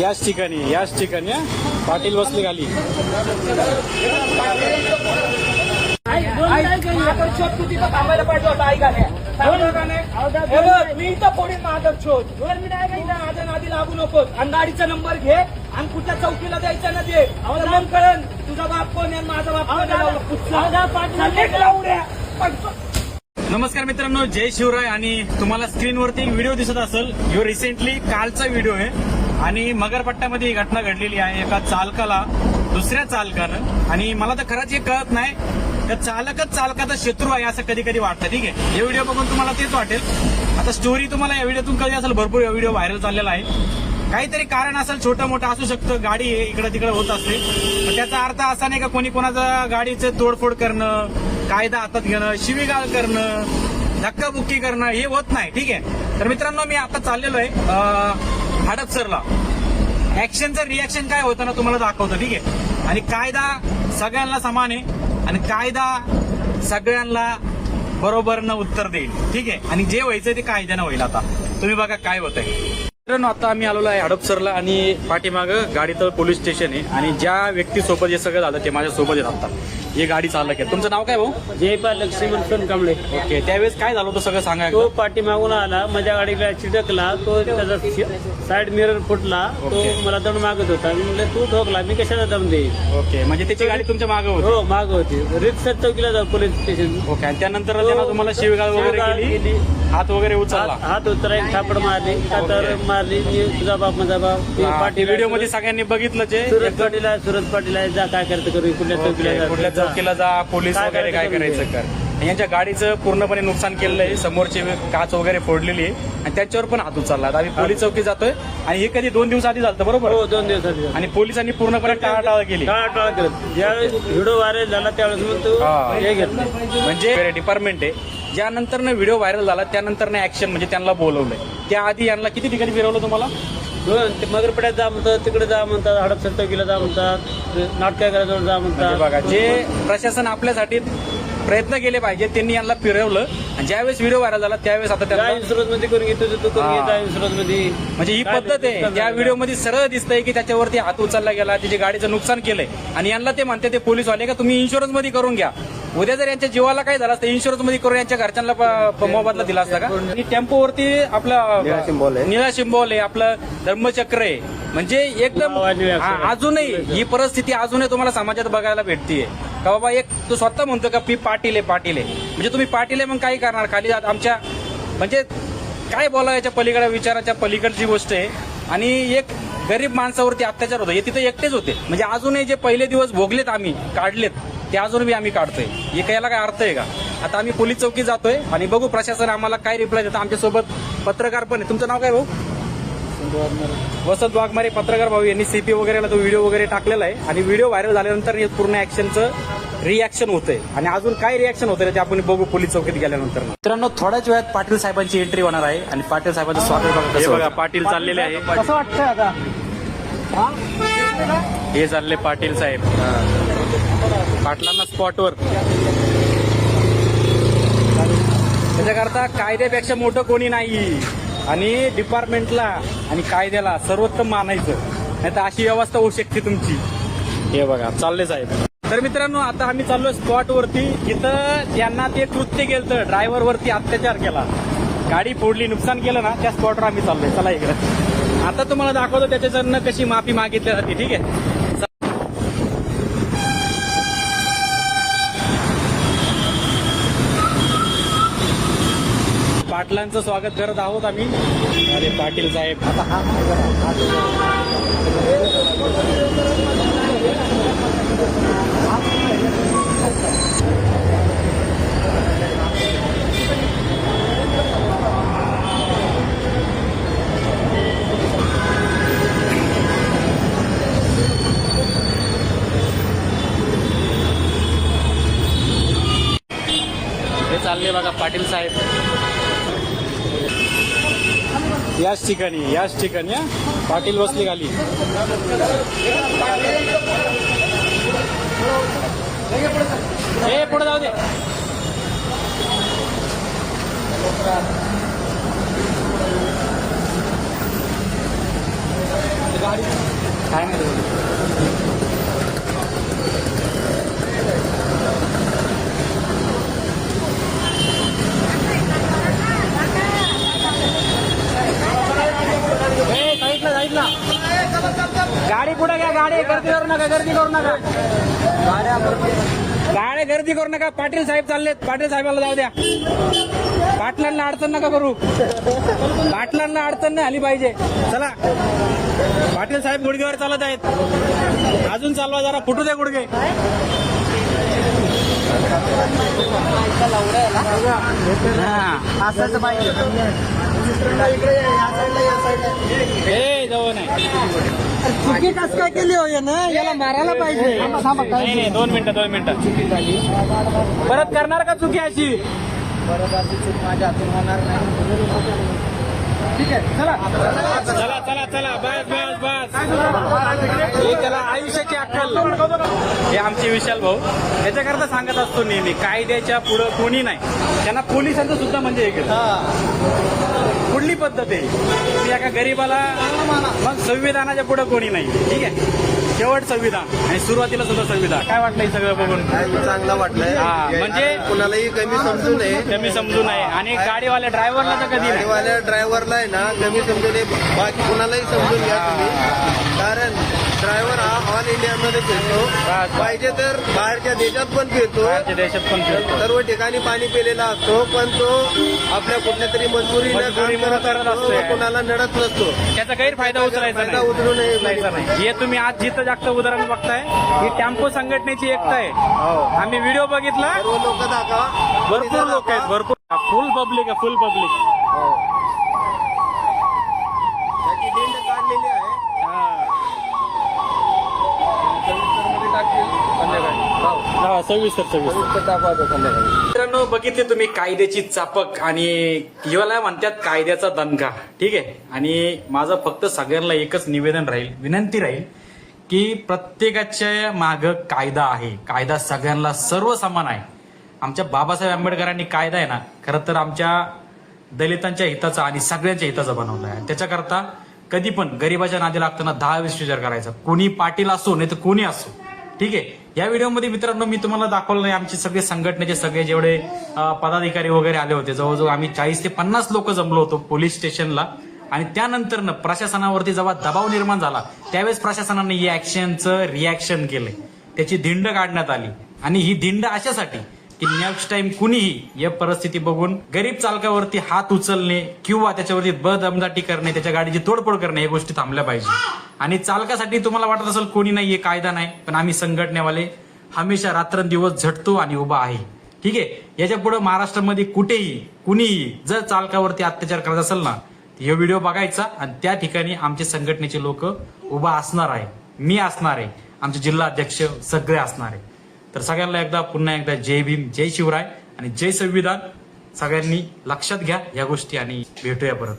याच ठिकाणी याच ठिकाणी पाटील बसले खाली. तिथं थांबायला मी इथं फोडीन माझा शोध दोन मी ऐका इथं माझ्या नादी लागू नकोस आणि गाडीचा नंबर घे आणि कुठल्या चौकीला द्यायचा ना दे मग तुझा बाप कोण आहे माझा बाप कोण द्या. नमस्कार मित्रांनो जय शिवराय आणि तुम्हाला स्क्रीनवरती एक व्हिडिओ दिसत असेल. यो रिसेंटली कालचा व्हिडिओ आहे. आणि मगरपट्ट्यामध्ये ही घटना घडलेली आहे. एका चालकाला दुसऱ्या चालकानं आणि मला तर खरंच हे कळत नाही का चालकच चालकाचा शत्रू आहे असं कधी कधी वाटतं. ठीक आहे? हे व्हिडिओ बघून तुम्हाला तेच वाटेल. आता स्टोरी तुम्हाला या व्हिडिओतून कळली असेल भरपूर व्हिडिओ व्हायरल चाललेला आहे. काहीतरी कारण असेल छोटं मोठं असू शकतं. गाडी इकडं तिकडे होत असते. पण त्याचा अर्थ असा नाही का कोणी कोणाचं गाडीचं तोडफोड करणं कायदा हातात घेणं शिवीगाळ करणं धक्काबुक्की करणं हे होत नाही. ठीक आहे? तर मित्रांनो मी आता चाललेलो आहे. हडपसरला ऍक्शनचं रिॲक्शन काय होतं ना तुम्हाला दाखवतं ठीक आहे? आणि कायदा सगळ्यांना समान आहे आणि कायदा सगळ्यांना बरोबरनं उत्तर देईल ठीक आहे? आणि जे व्हायचं ते कायद्यानं होईल आता. तुम्ही बघा काय होत आहे मित्रांनो आता आम्ही आलेलो आहे हडपसरला आणि पाठीमाग गाडीचं पोलीस स्टेशन आहे आणि ज्या व्यक्तीसोबत हे सगळं झालं ते माझ्या सोबत आहेत आता. हे गाडी चालक आहे तुमचं नाव काय भाऊ? जयपाल लक्ष्मण सोनकांबळे. ओके त्यावेळेस काय झालं होतं सगळं सांगा तो. पाठीमागून आला माझ्या गाडीला चिटकला तो त्याचा साईड मिरर फुटला तो. मला दंड मागत होता. मी म्हणलं तू ठोकला मी कशाला दम देईल ओके म्हणजे त्याची गाडी तुमच्या मागे होती? हो माग होती. रितसर चौकीला जाऊ पोलीस स्टेशन. ओके आणि त्यानंतर त्यांना तुम्हाला शिवगाळ वगैरे केली. हात वगैरे उचलला? हात उतरा एक थापड मारली. तर मारली मी तुझा बाप माझा बाप. ती पाटील व्हिडिओमध्ये सगळ्यांनी बघितलं जे सुरज पाटील आहे, जा काय करतं करू? कुठल्या चौकीला जा. कुठल्या जा. चौकीला जा पोलीस काय वगैरे काय करायचं करायचं कर. यांच्या गाडीचं पूर्णपणे नुकसान केलेलं आहे. समोरचे काच वगैरे फोडलेली आहे. आणि त्याच्यावर पण हात उचलला. आता आम्ही पोलीस चौकी जातोय. आणि हे कधी दोन दिवस आधी झालं बरोबर? हो दोन दिवसाची आणि पोलिसांनी पूर्णपणे टाळाटाळ केली. टाळाटाळ करत ज्यावेळेस व्हिडिओ व्हायरल झाला त्यावेळेस मग तो हा. हे घेतलं. म्हणजे डिपार्टमेंट आहे. ज्यानंतर व्हिडिओ व्हायरल झाला त्यानंतर ऍक्शन म्हणजे त्यांना बोलवलंय. त्याआधी यांना किती ठिकाणी फिरवलं तुम्हाला? दोन ते मगरपड्यात जा म्हणतात तिकडे जा म्हणतात हडपसर चौकीला जा म्हणतात नाटकागराजवळ जा म्हणजे म्हणतात बघा जे प्रशासन आपल्यासाठी प्रयत्न केले पाहिजे त्यांनी यांना फिरवलं. आणि ज्यावेळेस व्हिडिओ व्हायरल झाला त्यावेळेस आता जा त्यांना इन्शुरन्समध्ये करून घेतो तू करून. घे जा इन्शुरन्समध्ये. म्हणजे ही पद्धत आहे. त्या झालं? व्हिडिओमध्ये सरळ दिसतंय की त्याच्यावरती हात उचलला गेला त्याची गाडीचं नुकसान केलंय. आणि यांना ते म्हणते ते पोलीस वाले का? तुम्ही इन्शुरन्समध्ये करून घ्या. उद्या जर यांच्या जीवाला काय झालं असतं इन्शुरन्समध्ये करून यांच्या घरच्यांना मोबदला दिला असता का? आणि टेम्पोवरती आपलं निळा शिंबोल आहे. आपलं धर्मचक्र आहे. म्हणजे एकदम. हा, अजूनही ही परिस्थिती अजूनही तुम्हाला समाजात बघायला भेटतीये. का बाबा एक तो स्वतः म्हणतो का पी पाटील आहे पाटील आहे. म्हणजे तुम्ही पाटील आहे मग काही करणार खाली जात आमच्या म्हणजे काय बोला याच्या पलीकडे विचाराच्या पलीकडची गोष्ट आहे. आणि एक गरीब माणसावरती अत्याचार होतो हे तिथे एकटेच होते. म्हणजे अजूनही जे पहिले दिवस भोगलेत आम्ही काढलेत ते अजून बी आम्ही काढतोय. हे काय याला काय अर्थ आहे का? आता आम्ही पोलीस चौकी जातोय आणि बघू प्रशासन आम्हाला काय रिप्लाय देतं. आमच्यासोबत पत्रकार पण आहे. तुमचं नाव काय भाऊ? वसंत वाघमारे पत्रकार भाऊ यांनी सीपी वगैरेला तो व्हिडिओ वगैरे टाकलेला आहे. आणि व्हिडिओ व्हायरल झाल्यानंतर हे पूर्ण ऍक्शनचं रिॲक्शन होतंय. आणि अजून काय रिॲक्शन होतंय ते आपण बघू पोलीस चौकीत गेल्यानंतर. मित्रांनो थोड्याच वेळात पाटील साहेबांची एंट्री होणार आहे. आणि पाटील साहेबांचं स्वागत बघा कसं बघा पाटील चाललेले आहे. कसं वाटतंय आता? हे? चालले पाटील साहेब. पाटलांना स्पॉटवर त्याच्याकरता कायद्यापेक्षा मोठं कोणी नाही आणि डिपार्टमेंटला आणि कायद्याला सर्वोत्तम मानायचं. नाही तर अशी व्यवस्था होऊ शकते तुमची. हे बघा चालले साहेब. तर मित्रांनो आता आम्ही चाललोय स्पॉट वरती. इथं त्यांना ते कृत्य केलं ड्रायव्हर वरती अत्याचार केला. गाडी फोडली नुकसान केलं ना त्या स्पॉटवर आम्ही चाललोय. चला इकडे. आता तुम्हाला दाखवतो त्याच्याकडनं कशी माफी मागितली जाते ठीक आहे? पाटलांचं स्वागत करत आहोत आम्ही. अरे पाटील साहेब. हे चालले बघा पाटील साहेब. याच ठिकाणी याच ठिकाणी या पाटील बसले खाली. हे पुढे जाऊ दे. गाडी काय नाही गाडी पुढे घ्या गाडी गर्दी करू नका गर्दी करू नका. गाड्या गर्दी करू नका. पाटील साहेब चाललेत. पाटील साहेबाला जाऊ द्या. पाटलांना अडचण नका करू. पाटलांना अडचण नाही आली पाहिजे. चला. पाटील साहेब गुडघेवर चालत आहेत. अजून चालवा जरा. फुटू दे गुडघे. हा. ए जवळ नाही चुकी कस काय केली हो ना याला मारायला पाहिजे नाही नाही दोन मिनिटं दोन मिनिटं परत करणार का चुकी अशी ठीक आहे चला. चला चला चला. बस बस बस. हे त्याला आयुष्याची अक्कल. हे आमचे विशाल भाऊ. त्याच्याकरता सांगत असतो नेहमी कायद्याच्या पुढं कोणी नाही. त्यांना पोलिसांचं सुद्धा म्हणजे हे केलं. कुठली पद्धत आहे? की एका गरीबाला मग संविधानाच्या पुढं कोणी नाही. ठीक आहे? शेवट संविधान आणि सुरुवातीला सुद्धा संविधान. काय वाटलं हे सगळं बघून? काय चांगला वाटलंय. हा, म्हणजे- कुणालाही कमी समजू नये. कमी समजू नये. आणि गाडीवाल्या ड्रायव्हरला तर कधी नाही. गाडीवाल्या ड्रायव्हरला आहे ना कमी समजू नये. बाकी कुणालाही समजून घ्या तुम्ही. कारण ड्रायव्हर हा ऑल इंडियामध्ये फिरतो. पाहिजे तर बाहेरच्या देशात पण फिरतो. देशात पण फिरतो. सर्व ठिकाणी पाणी पिलेला असतो पण तो आपल्या कुठल्या तरी असतोय. कुणाला नडत नसतो. त्याचा गैरफायदा उचलायचा उचलू नये. हे तुम्ही आज जिथं जागतं उदाहरण बघताय ही टेम्पो संघटनेची एकता आहे. आम्ही व्हिडिओ बघितला. लोक दाखवा. भरपूर लोक आहेत भरपूर. फुल पब्लिक आहे फुल पब्लिक हो. सविस्तर सविस्तर मित्रांनो बघितले तुम्ही कायद्याची चापक आणि याला म्हणतात कायद्याचा दणका. ठीक आहे? आणि माझं फक्त सगळ्यांना एकच निवेदन राहील विनंती राहील की प्रत्येकाच्या माग कायदा आहे. कायदा सगळ्यांना सर्व समान आहे. आमच्या बाबासाहेब आंबेडकरांनी कायदा आहे ना खरं तर आमच्या दलितांच्या हिताचा आणि सगळ्यांच्या हिताचा बनवला आहे. त्याच्याकरता कधी पण गरीबाच्या नादी लागताना दहा वीस विचार करायचा. कोणी पाटील असो नाही तर कोणी असो. ठीक आहे? या व्हिडिओमध्ये मित्रांनो मी तुम्हाला दाखवलं नाही आमचे सगळे संघटनेचे सगळे जेवढे पदाधिकारी वगैरे आले होते जवळजवळ आम्ही चाळीस ते पन्नास लोक जमलो होतो पोलीस स्टेशनला. आणि त्यानंतर प्रशासनावरती जेव्हा दबाव निर्माण झाला त्यावेळेस प्रशासनाने या ऍक्शनचं रिॲक्शन केलंय त्याची धिंड काढण्यात आली. आणि ही धिंड अशासाठी की नेक्स्ट टाइम कुणीही या परिस्थिती बघून गरीब चालकावरती हात उचलणे किंवा त्याच्यावरती बदमदाटी करणे त्याच्या गाडीची तोडफोड करणे या गोष्टी थांबल्या पाहिजे. आणि चालकासाठी तुम्हाला वाटत असेल कोणी नाही हे कायदा नाही पण आम्ही संघटनेवाले हमेशा रात्रंदिवस झटतो आणि उभा आहे. ठीक आहे? याच्यापुढे महाराष्ट्रामध्ये कुठेही कुणीही जर चालकावरती अत्याचार करत असेल ना हे व्हिडिओ बघायचा आणि त्या ठिकाणी आमचे संघटनेचे लोक उभा असणार आहे. मी असणार आहे. आमचे जिल्हा अध्यक्ष सगळे असणार आहे. तर सगळ्यांना एकदा पुन्हा एकदा जय भीम जय शिवराय आणि जय संविधान. सगळ्यांनी लक्षात घ्या या गोष्टी आणि भेटूया परत.